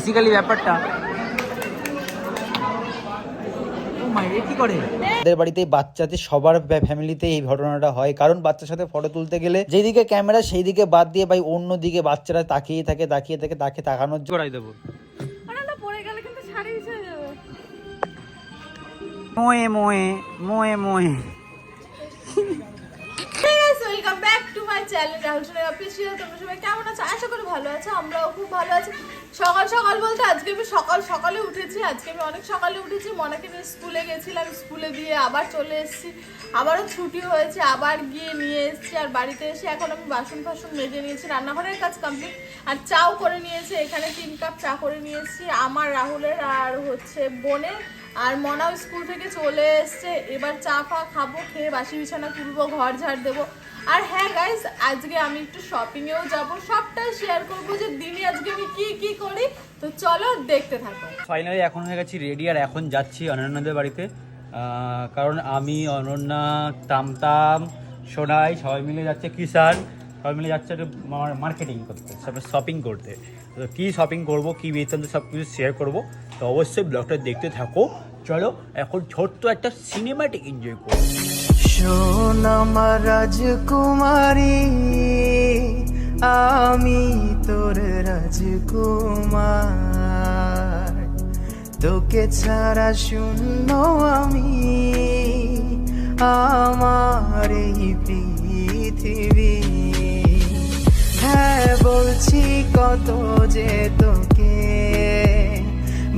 Basically ব্যাপারটা। বাড়িতে বাচ্চাতে সবার ফ্যামিলিতে এই ঘটনাটা হয়। কারণ বাচ্চার সাথে ফটো তুলতে গেলে যেদিকে ক্যামেরা সেই দিকে বাদ দিয়ে ভাই অন্য দিকে বাচ্চারা তাকিয়ে থাকে তাকিয়ে থাকে তাকে তাকানোর জোড়াই দেবো। ওটা পড়ে গেলে কিন্তু শাড়ি ছেড়ে যাবে মোয়ে মোয়ে মোয়ে মোয়ে। Welcome back to my channel Rahul Sonai official তোমরা সবাই কেমন আছো? আশা করি ভালো আছো আমরাও খুব ভালো আছি। সকাল সকাল বলতে আজকে আমি সকাল সকালে উঠেছি, আজকে আমি অনেক সকালে উঠেছি। মনাকে নিয়ে স্কুলে গেছিলাম, স্কুলে দিয়ে আবার চলে এসেছি। আবারও ছুটি হয়েছে, আবার গিয়ে নিয়ে এসেছি আর বাড়িতে এসে এখন আমি বাসন ফাসন মেজে নিয়েছি, রান্নাঘরের কাজ কমপ্লিট আর চাও করে নিয়েছি, এখানে তিন কাপ চা করে নিয়েছি। আমার রাহুলের আর হচ্ছে বোনের আর মনাও স্কুল থেকে চলে এসছে। এবার চা ফা খাব, খেয়ে বাসি বিছানা তুলবো, ঘর ঝাড় দেবো। আর হ্যাঁ গাইস আজকে আমি একটু শপিংয়েও যাব। সবটাই শেয়ার করব যে দিনে আজকে আমি কি কি করি। তো চলো দেখতে থাকো। ফাইনালি এখন হয়ে গেছি রেডি আর এখন যাচ্ছি অনন্যাদের বাড়িতে। কারণ আমি, অনন্যা, তামতাম, সোনাই সবাই মিলে যাচ্ছে কিষান সবাই মিলে যাচ্ছে মার্কেটিং করতে তারপরে শপিং করতে। তো কী শপিং করব, কী বৃত্তান্ত সব কিছু শেয়ার করব, তো অবশ্যই ব্লগটা দেখতে থাকো। চলো, এখন ছোট্ট একটা সিনেমাটিক এনজয় শোন আমার রাজকুমারী, আমি তোর রাজকুমার। তোকে ছাড়া শূন্য আমি, আমার এই পৃথিবী। হ্যাঁ বলছি কত যে তোকে।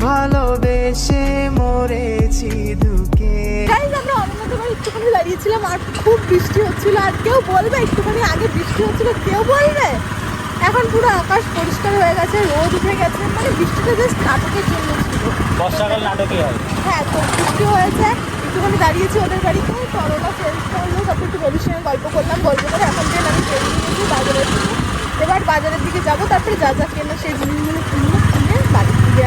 ভালোবেসে মরেছি দুকে। গাইজ আমরা বাড়ি একটুখানি দাঁড়িয়েছিলাম আর খুব বৃষ্টি হচ্ছিল। আর কেউ বলবে একটুখানি আগে বৃষ্টি হচ্ছিল কেউ বলবে? এখন পুরো আকাশ পরিষ্কার হয়ে গেছে রোদ উঠে গেছে মানে বৃষ্টিটা জাস্ট নাটকের জন্য ছিল। বর্ষাকাল নাটকে হয়। হ্যাঁ তো বৃষ্টি হয়েছে একটুখানি দাঁড়িয়েছি ওদের বাড়িতে করোনা চেঞ্জ করল তারপর একটু রবির সঙ্গে গল্প করলাম গল্প করে এখন ট্রেন আমি দিকে এবার বাজারের দিকে যাব তারপরে যা যা কেনা সেই জিনিসগুলো কিনে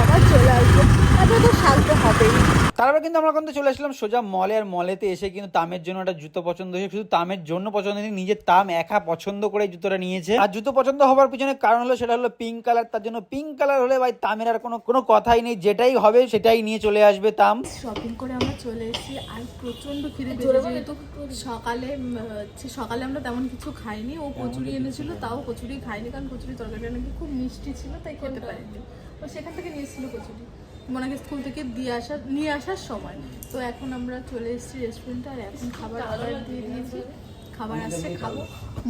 আবার চলে আসব। তারপরে তো শান্ত হবেই। তারপর কিন্তু আমরা কিন্তু চলে আসলাম সোজা মলে আর মলেতে এসে কিন্তু তামের জন্য একটা জুতো পছন্দ হয়েছে। শুধু তামের জন্য পছন্দ হয়নি নিজের তাম একা পছন্দ করে জুতোটা নিয়েছে। আর জুতো পছন্দ হওয়ার পিছনে কারণ হলো সেটা হলো পিঙ্ক কালার তার জন্য পিঙ্ক কালার হলে ভাই তামের আর কোনো কোনো কথাই নেই। যেটাই হবে সেটাই নিয়ে চলে আসবে তাম। শপিং করে আমরা চলে এসেছি আর প্রচণ্ড খিদে পেয়েছে যেহেতু সকালে হচ্ছে সকালে আমরা তেমন কিছু খাইনি। ও কচুরি এনেছিল তাও কচুরি খাইনি কারণ কচুরি তরকারিটা নাকি খুব মিষ্টি ছিল তাই খেতে পারিনি। সেখান থেকে নিয়ে এসেছিল কচুরি। মনাকে স্কুল থেকে দিয়ে আসার নিয়ে আসার সময়। তো এখন আমরা চলে এসেছি রেস্টুরেন্টে আর এখন খাবার অর্ডার দিয়ে দিয়েছি। খাবার আসছে খাব।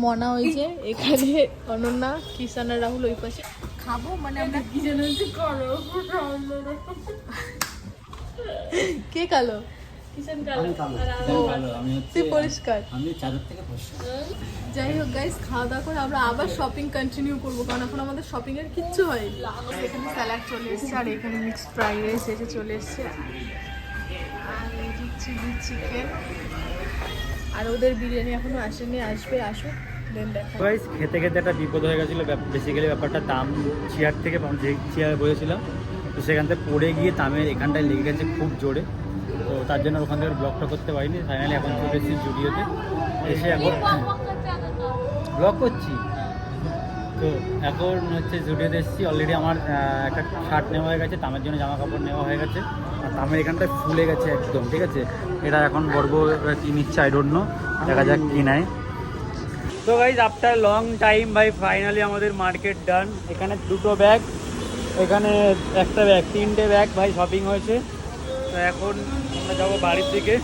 মনা ওই যে এখানে অনন্যা কিষান আর রাহুল ওই পাশে। খাব মানে আমরা কি জানি করো? কে কালো? কিষান কালো। তুই পরিষ্কার। আমি চাদর থেকে যাই হোক গাইস খাওয়া দাওয়া করে আমরা আবার শপিং কন্টিনিউ করব কারণ এখন আমাদের শপিং এর কিচ্ছু হয়নি। এখানে স্যালাড চলে এসেছে আর এখানে মিক্সড ফ্রাইড রাইস এসে চলে এসেছে। আর চিলি চিকেন আর ওদের বিরিয়ানি এখনও আসেনি আসবে আসুক গাইস খেতে খেতে একটা বিপদ হয়ে গেছিল বেসিক্যালি ব্যাপারটা তাম চেয়ার থেকে আমি যে চেয়ারে বসেছিলাম তো সেখান থেকে পড়ে গিয়ে তামের এখানটায় লেগে গেছে খুব জোরে। তার জন্য ওখান থেকে ব্লগটা করতে পারিনি। ফাইনালি এখন চলে এসেছি জুডিওতে। এসে এখন ব্লগ করছি। তো এখন হচ্ছে জুডিওতে এসেছি। অলরেডি আমার একটা শার্ট নেওয়া হয়ে গেছে। তামের জন্য জামা কাপড় নেওয়া হয়ে গেছে। আর তামের এখানটায় ফুলে গেছে একদম, ঠিক আছে? এটা এখন গর্ব কি নিচ্ছে? আই ডোন্ট নো দেখা যাক কি নেয়। তো গাইজ আফটার লং টাইম ভাই ফাইনালি আমাদের মার্কেট ডান এখানে দুটো ব্যাগ এখানে একটা ব্যাগ তিনটে ব্যাগ ভাই শপিং হয়েছে। তো এখন আমরা যাব বাড়ির দিকে।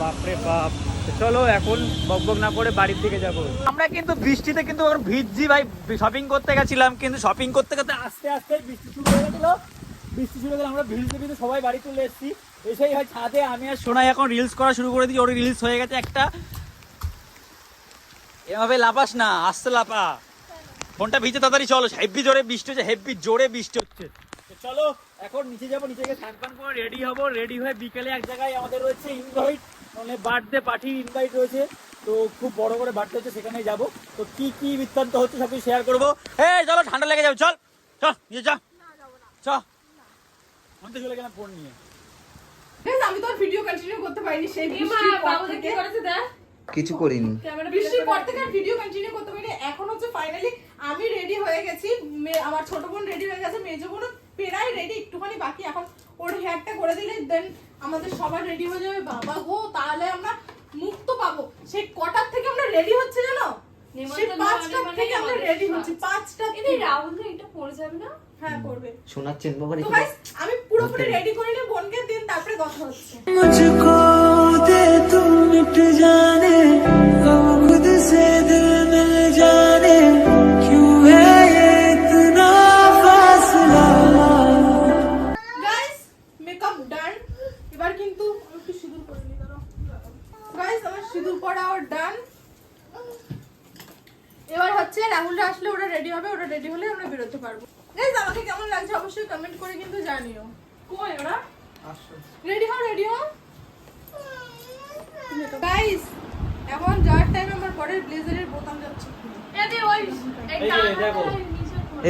বাপরে বাপ। চলো এখন বক বক না করে বাড়ির দিকে যাব। আমরা কিন্তু বৃষ্টিতে কিন্তু এখন ভিজছি ভাই। শপিং করতে গেছিলাম, কিন্তু শপিং করতে করতে আস্তে আস্তে বৃষ্টি শুরু হয়ে গেছিল বৃষ্টি শুরু হয়ে আমরা ভিজতে ভিজতে সবাই বাড়ি চলে এসেছি। এসেই হয় ছাদে। আমি আর সোনাই এখন রিলস করা শুরু করে দিই ওর রিলস হয়ে গেছে একটা। এভাবে লাপাস না, আস্তে লাপা ফোনটা ভিজে তাড়াতাড়ি চলো। হেভি জোরে বৃষ্টি হচ্ছে হেভি জোরে বৃষ্টি হচ্ছে। চলো এখন নিচে যাব নিচে গিয়ে স্নান করে রেডি হব। রেডি হয়ে বিকেলে এক জায়গায় আমাদের রয়েছে ইনভাইট মানে বার্থডে পার্টির ইনভাইট রয়েছে। তো খুব বড় করে বার্থডে হচ্ছে সেখানে যাব। তো কি কি বৃত্তান্ত হচ্ছে সব কিছু শেয়ার করব। এই চলো ঠান্ডা লেগে যাবে চল চল নিয়ে যা। আমি তো চলে গেলাম ফোন নিয়ে? Guys, আমি তো ভিডিও কন্টিনিউ করতে পারিনি সেই থেকে। কিছু করিনি। বৃষ্টির পর থেকে ভিডিও কন্টিনিউ করতে পারিনি। এখন হচ্ছে ফাইনালি আমি রেডি হয়ে গেছি। আমার ছোট বোন রেডি হয়ে গেছে মেজো বোন প্রায় রেডি একটুখানি বাকি এখন ওর হেয়ারটা করে দিলে দেন আমাদের সবার রেডি হয়ে যাবে বাবা গো তাহলে আমরা মুক্ত পাবো সেই কটার থেকে আমরা রেডি হচ্ছে জানো সেই নেমন্তন্ন পাঁচটার মানে থেকে আমরা আমাদের রেডি পাঁচ। হচ্ছি পাঁচটা এই রাহুল না এটা পড়ে যাবে না হ্যাঁ করবে শোনাচ্ছেন বাবা তো guys, আমি পুরোপুরি রেডি করে নিয়ে বোনকে দিন তারপরে কথা হচ্ছে मुझको दे तू मिट जाने हम खुद से दिल मिल जाने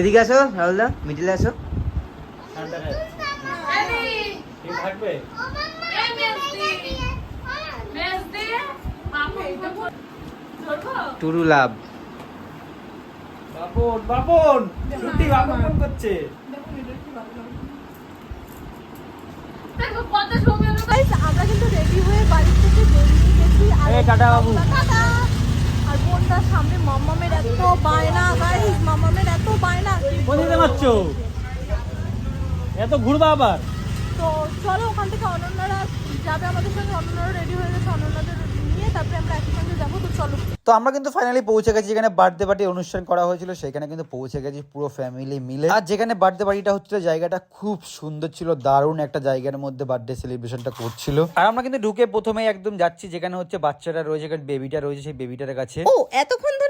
এদিকে আসো রাহুলদা মিডিলে আসো? টুরু লাভ বাপন বাপন ছুটি বাপন ফোন করছে আমরা কিন্তু রেডি হয়ে বাড়ি থেকে বেরিয়ে গেছি আর টাটা বাবু। টাটা। আর বোনটার সামনে মাম্মামের এত বায়না গাইস মাম্মামের এত বায়না। কোন দিকে মারছো এত ঘুরবা আবার? তো চলো ওখান থেকে অনন্যারা যাবে আমাদের সঙ্গে অনন্যারা রেডি হয়ে গেছে অনন্যাদের নিয়ে তারপরে আমরা একই যাব তো চলো। তো আমরা কিন্তু ফাইনালি পৌঁছে গেছি যেখানে বার্থডে পার্টি অনুষ্ঠান করা হয়েছিল সেখানে কিন্তু পৌঁছে গেছি পুরো ফ্যামিলি মিলে। আর যেখানে বার্থডে পার্টিটা হচ্ছিল জায়গাটা খুব সুন্দর ছিল দারুণ একটা জায়গার মধ্যে বার্থডে সেলিব্রেশনটা করছিল। আর আমরা কিন্তু ঢুকে প্রথমেই একদম যাচ্ছি যেখানে হচ্ছে বাচ্চাটা রয়েছে যেখানে বেবিটা রয়েছে সেই বেবিটার কাছে। ও এতক্ষণ ধরে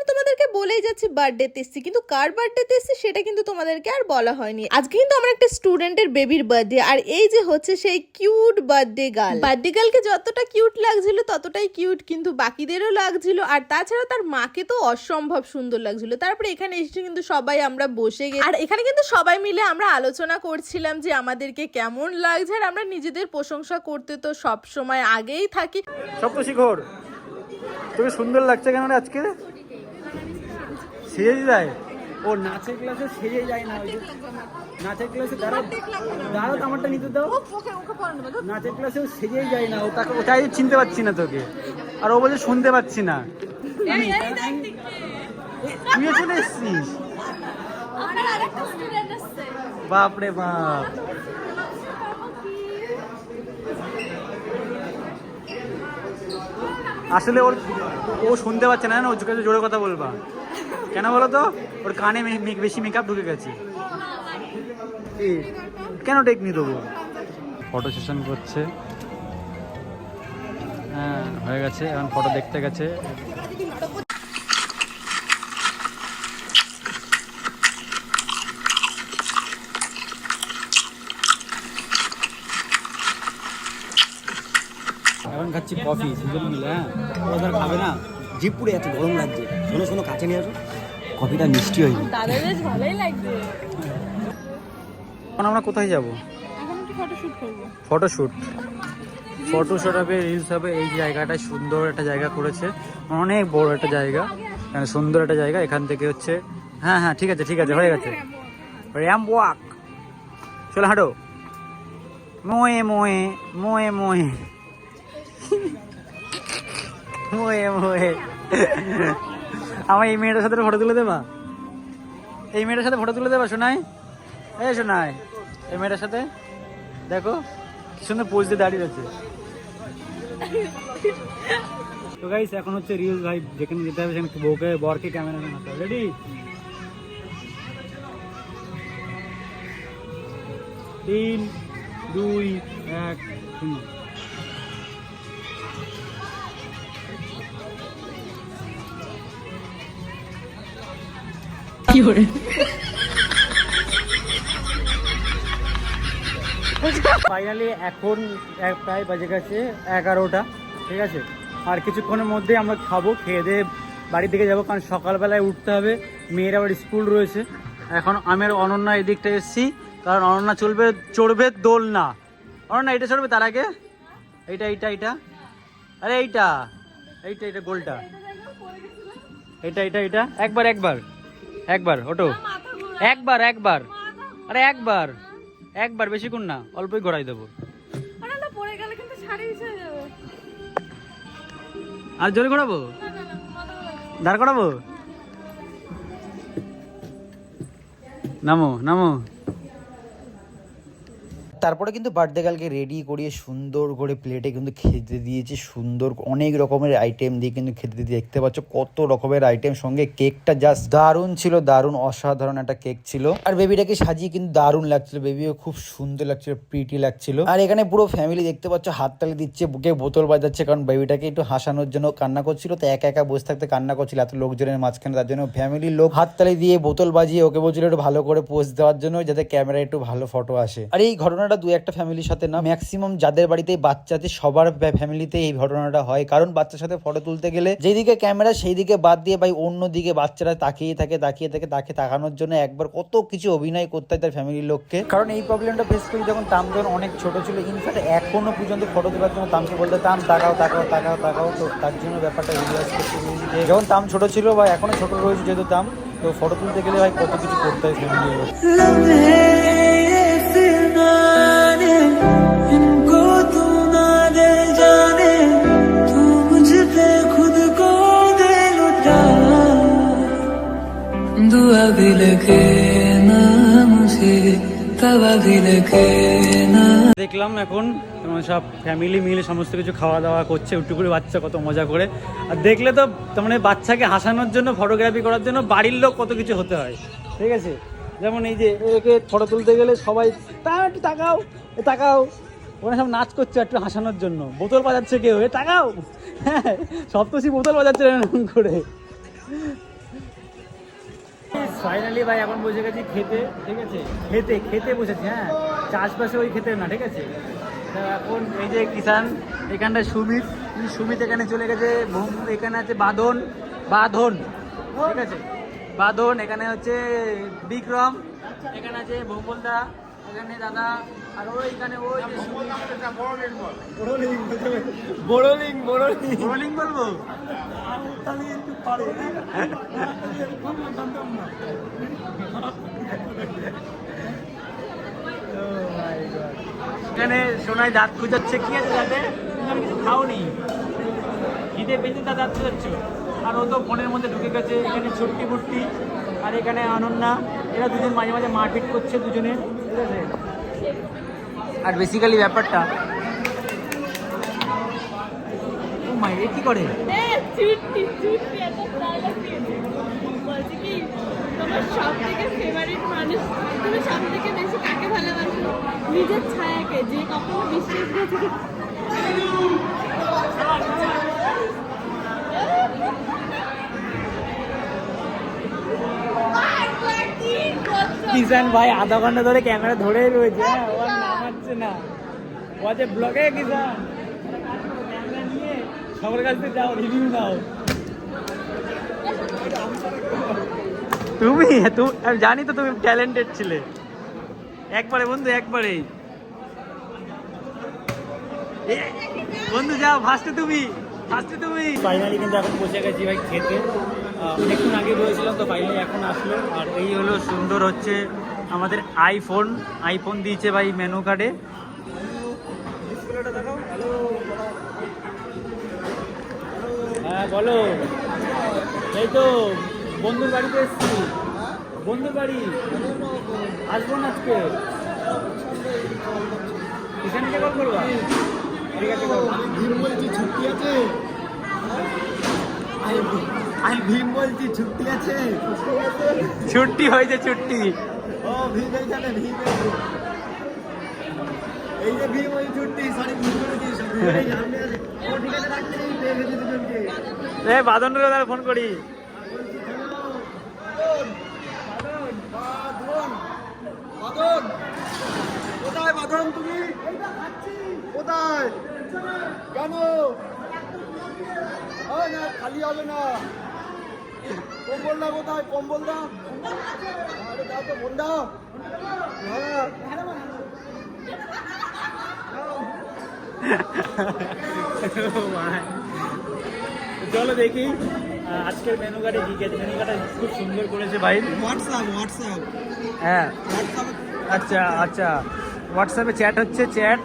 বলেই যাচ্ছি বার্থডে এসছি। কিন্তু কার বার্থডে এসছি সেটা কিন্তু তোমাদেরকে আর বলা হয়নি। আজকে কিন্তু আমার একটা স্টুডেন্টের বেবির বার্থডে আর এই যে হচ্ছে সেই কিউট বার্থডে গার্ল বার্থডে গার্লকে যতটা কিউট লাগছিল ততটাই কিউট কিন্তু বাকিদেরও লাগছিল আর তাছাড়া তার মাকে তো অসম্ভব সুন্দর লাগছিল। তারপরে এখানে এসে কিন্তু সবাই আমরা বসে গেছি। আর এখানে কিন্তু সবাই মিলে আমরা আলোচনা করছিলাম যে আমাদেরকে কেমন লাগছে আর আমরা নিজেদের প্রশংসা করতে তো সব সময় আগেই থাকি। সব তো শিখর তোকে সুন্দর লাগছে কেন আজকে? সেজে যায়। ও নাচের ক্লাসে সেজে যায় না ওই নাচের ক্লাসে দাঁড়াও দাঁড়াও আমারটা নিতে দাও। নাচের ক্লাসেও সেজেই যায় না ও তাকে ও চাই চিনতে পারছি না তোকে। আর ও বলছে শুনতে পাচ্ছি না। তুইও চলে এসছিস? বাপরে বাপ আসলে ওর ও শুনতে পাচ্ছে না না ওর কাছে জোরে কথা বলবা। কেন বলো তো? ওর কানে বেশি মেকআপ ঢুকে গেছে। এই, কেন টেকনি দেবো? ফটো সেশন করছে। হ্যাঁ হয়ে গেছে। এখন ফটো দেখতে গেছে। এখন খাচ্ছি কফি দুজন মিলে হ্যাঁ। খাবে না। জিপ পুরে এত গরম লাগছে। শোনো শোনো কাছে নিয়ে আসো। কফিটা মিষ্টি হয়নি দাদা বেশ ভালোই লাগছে। এখন আমরা কোথায় যাব? এখন একটু ফটো শুট করব। ফটোশ্যুট ফটোশ্যুট হবে রিলস হবে। এই জায়গাটা সুন্দর একটা জায়গা করেছে। অনেক বড় একটা জায়গা। এখানে সুন্দর একটা জায়গা। এখান থেকে হচ্ছে হ্যাঁ হ্যাঁ ঠিক আছে ঠিক আছে হয়ে গেছে। Ramp walk. চলো হাঁটো। মোয়ে মোয়ে মোয়ে মোয়ে। মোয়ে মোয়ে। আমার এই মেয়েটার সাথে ফটো তুলে দেবা? এই মেয়েটার সাথে ফটো তুলে দেবা শোনাই এই শোনাই এই মেয়েটার সাথে? দেখো, কি সুন্দর পোজ দিয়ে দাঁড়িয়ে আছে তো গাইস এখন হচ্ছে রিলস ভাই, যেখানে যেতে হবে সেখানে বউকে, বরকে ক্যামেরা হবে। রেডি তিন, দুই, এক, শূন্য। ফাইনালি এখন প্রায় বাজে গেছে, এগারোটা, ঠিক আছে? আর কিছুক্ষণের মধ্যেই আমরা খাব, খেয়ে দিয়ে বাড়ি থেকে যাব, কারণ সকালবেলায় উঠতে হবে। মেয়ের আবার স্কুল রয়েছে। এখন আমি আর অনন্যা এদিকটা এসেছি। কারণ অনন্যা চলবে, চড়বে দোল না অনন্যা এটা চড়বে তার আগে? এইটা এইটা এইটা? আরে এইটা এইটা এইটা গোলটা। এইটা এইটা এইটা? একবার একবার। একবার ওটো একবার একবার। আরে একবার। একবার বেশিক্ষণ না অল্পই ঘোরাই দেবো। আরে জোরে ঘোরাবো? দাঁড় করাবো? নামো নামো। তারপরে কিন্তু বার্থডে গার্লকে রেডি করিয়ে সুন্দর করে প্লেটে কিন্তু খেতে দিয়েছে, সুন্দর অনেক রকমের আইটেম দিয়ে কিন্তু খেতে দিয়ে দেখতে পাচ্ছ কত রকমের আইটেম সঙ্গে কেকটা জাস্ট দারুণ ছিল, দারুণ অসাধারণ একটা কেক ছিল। আর বেবিটাকে সাজিয়ে কিন্তু দারুণ লাগছিল বেবিও খুব সুন্দর লাগছিল প্রিটি লাগছিল। আর এখানে পুরো ফ্যামিলি দেখতে পাচ্ছ হাততালি দিচ্ছে, বুকে বোতল বাজাচ্ছে, কারণ বেবিটাকে একটু হাসানোর জন্য কান্না করছিল, তো একা একা বসে থাকতে কান্না করছিল, এত লোকজনের মাঝখানে, তার জন্য ফ্যামিলির লোক হাততালি দিয়ে বোতল বাজিয়ে ওকে বলছিল একটু ভালো করে পোজ দেওয়ার জন্য, যাতে ক্যামেরায় একটু ভালো ফটো আসে। আর এই ঘটনাটা দু একটা ফ্যামিলির সাথে না ম্যাক্সিমাম যাদের বাড়িতে বাচ্চা আছে, সবার ফ্যামিলিতে এই ঘটনাটা হয়। কারণ বাচ্চার সাথে ফটো তুলতে গেলে যেদিকে ক্যামেরা সেই দিকে বাদ দিয়ে ভাই অন্য দিকে বাচ্চারা তাকিয়ে থাকে তাকিয়ে থাকে, তাকে তাকানোর জন্য একবার কত কিছু অভিনয় করতে হয় তার ফ্যামিলির লোককে। কারণ এই প্রবলেমটা ফেস করি যখন তাম যখন অনেক ছোট ছিল ইনফ্যাক্ট এখনও পর্যন্ত ফটো তোলার জন্য তামকে বলতে তাম, তাকাও তাকাও তাকাও তাকাও। তো তার জন্য ব্যাপারটা রিলাইজ করতে যখন তাম ছোট ছিল বা এখনও ছোট রয়েছে যেহেতু তাম, তো ফটো তুলতে গেলে ভাই কত কিছু করতে হয় ফ্যামিলির লোক जाने तू मुझ पे खुद को दे लुटा दुआ भी लगे ना मुझे तवा भी लगे ना দেখলাম এখন তোমার সব ফ্যামিলি মিলে সমস্ত কিছু খাওয়া দাওয়া করছে একটু করে বাচ্চা কত মজা করে আর দেখলে তো তার মানে বাচ্চাকে হাসানোর জন্য ফটোগ্রাফি করার জন্য বাড়ির লোক কত কিছু হতে হয় ঠিক আছে যেমন এই যে একে ফটো তুলতে গেলে সবাই তা একটু তাকাও এ তাকাও ওখানে সব নাচ করছে একটু হাসানোর জন্য। বোতল বাজাচ্ছে কেউ। এ তাকাও হ্যাঁ সপ্তষী বোতল বাজাচ্ছে এরকম করে। ফাইনালি ভাই, এখন বসে গেছি খেতে, ঠিক আছে? খেতে খেতে বসেছি হ্যাঁ। চাষবাসে ওই খেতে না, ঠিক আছে? এখন এই যে কিষান এখানটায় সুমিত সুমিত এখানে চলে গেছে এখানে আছে বাঁধন বাঁধন, ঠিক আছে? বাঁধন, এখানে হচ্ছে বিক্রম, এখানে আছে ভৌমলদা এখানে দাদা আর ওইখানে ওই বলব? একটু এখানে সোনায় দাঁত খুঁজাচ্ছে। কি আছে দাঁতে? তুমি কিছু খাওনি? খিদে পেয়েছে তা দাঁত খুঁজাচ্ছ। আর ও তো ফোনের মধ্যে ঢুকে গেছে এখানে ছুট্টি ফুট্টি আর এখানে অনন্যা এরা দুজন মাঝে মাঝে মারপিট করছে দুজনে ঠিক আছে আর বেসিক্যালি ব্যাপারটা ও মাই এ কি করে নিজের ছায়াকে যে কখনো বিশ্বাস করেছে কিষান ভাই আধা ঘণ্টা ধরে ক্যামেরা ধরেই রয়েছে হ্যাঁ ও নামাচ্ছে না ও আছে ব্লগে কিষান। ক্যামেরা নিয়ে সবার কাছ থেকে যাও রিভিউ নাও। তুমি তুমি আমি জানি তো তুমি ট্যালেন্টেড ছিলে। একবারে বন্ধু একবারেই এ, বন্ধু যাও ফার্স্টে তুমি ফার্স্টে তুমি। ফাইনালি কিন্তু এখন বসে গেছি ভাই খেতে। অনেকক্ষণ আগে রয়েছিলাম তো ফাইনালি এখন আসলো। আর এই হলো সুন্দর হচ্ছে আমাদের আইফোন আইফোন দিয়েছে ভাই মেনু কার্ডে হ্যাঁ বলো। এই তো বন্ধুর বাড়িতে এসছি। বন্ধুর বাড়ি। আসব না আজকে। এখানে কল করবা? ঠিক আছে। ছুটি আছে? আমি ভীম বলছি ছুটি আছে? ছুটি হয়েছে ছুটি ও ভীম এইখানে ভীম এই- এই যে ভীম ওই ছুটি সরি ভুল করে দিয়েছি ভীম ও এ বাদন দাদা ফোন করি। বাদন কোথায় বাদন তুমি? কোথায়? কেন? না খালি হবে না। কম্বল না কোথায়? কম্বল দাও। দাও তো ফোন হ্যাঁ। চলো দেখি। আজকের মেনু কার্ডে কি আছে? মেনু কার্ডটা খুব সুন্দর করেছে ভাই। হোয়াটসঅ্যাপ হোয়াটসঅ্যাপ হ্যাঁ। আচ্ছা আচ্ছা। হোয়াটসঅ্যাপে চ্যাট হচ্ছে চ্যাট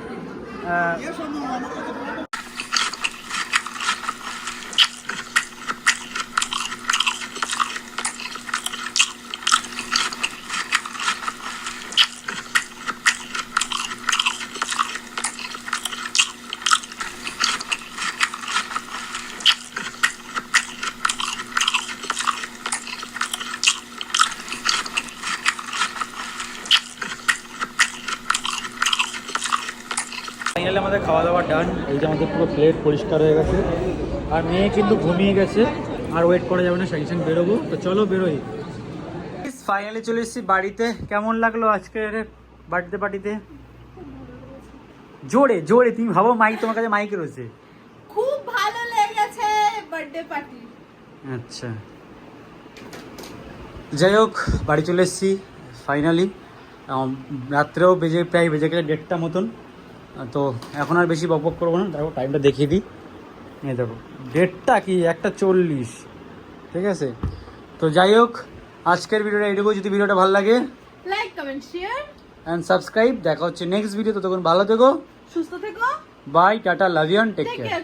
ফাইনালি আমাদের খাওয়া দাওয়া ডান এই যে আমাদের পুরো প্লেট পরিষ্কার হয়ে গেছে। আর মেয়ে কিন্তু ঘুমিয়ে গেছে। আর ওয়েট করা যাবে না সঙ্গে বেরোবো। তো চলো বেরোই। ফাইনালি চলে এসেছি বাড়িতে। কেমন লাগল আজকের বার্থডে পার্টিতে জোরে জোরে তুমি ভাবো মাইক তোমার কাছে মাইক রয়েছে। খুব ভালো লেগেছে বার্থডে পার্টি আচ্ছা। যাই হোক বাড়ি চলে এসেছি ফাইনালি রাত্রেও বেজে প্রায় বেজে গেছে দেড়টা মতন। তো এখন আর বেশি বকবক করব না। দেখো টাইমটা দেখিয়ে দিই। এই দেখো ডেটটা কি? একটা চল্লিশ। ঠিক আছে? তো যাই হোক আজকের ভিডিওটা এটুকু যদি ভিডিওটা ভালো লাগে like comment share and subscribe দেখা হচ্ছে নেক্সট ভিডিও ততক্ষণ ভালো থেকো। সুস্থ থেকো। Bye tata love you take take care